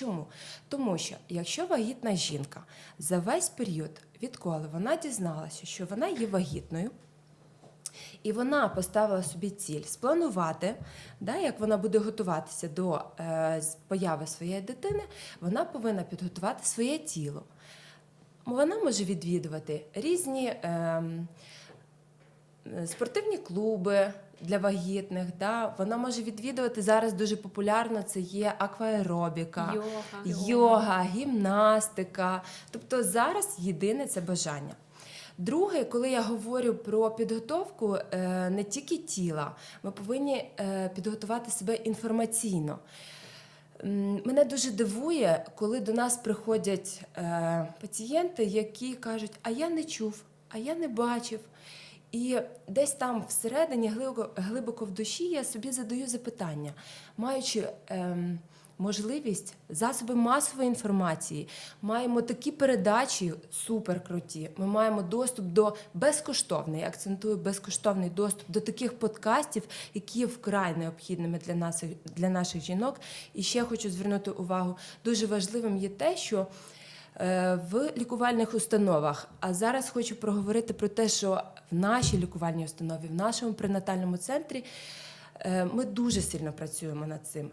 Чому? Тому що якщо вагітна жінка за весь період, відколи вона дізналася, що вона є вагітною, і вона поставила собі ціль спланувати, да, як вона буде готуватися до е, появи своєї дитини, вона повинна підготувати своє тіло. Вона може відвідувати різні ем, е, спортивні клуби для вагітних. Да? Вона може відвідувати зараз дуже популярно це є акваеробіка, Йога. йога, гімнастика. Тобто зараз єдине це бажання. Друге, коли я говорю про підготовку е, не тільки тіла, ми повинні е, підготувати себе інформаційно. Мене дуже дивує, коли до нас приходять е, пацієнти, які кажуть, а я не чув, а я не бачив. І десь там всередині, глибоко, глибоко в душі, я собі задаю запитання, маючи ем, можливість засоби масової інформації, маємо такі передачі суперкруті. Ми маємо доступ до безкоштовний, акцентую безкоштовний доступ до таких подкастів, які є вкрай необхідними для нас, для наших жінок. І ще хочу звернути увагу, дуже важливим є те, що в лікувальних установах. А зараз хочу проговорити про те, що в нашій лікувальній установі, в нашому пренатальному центрі е, ми дуже сильно працюємо над цим.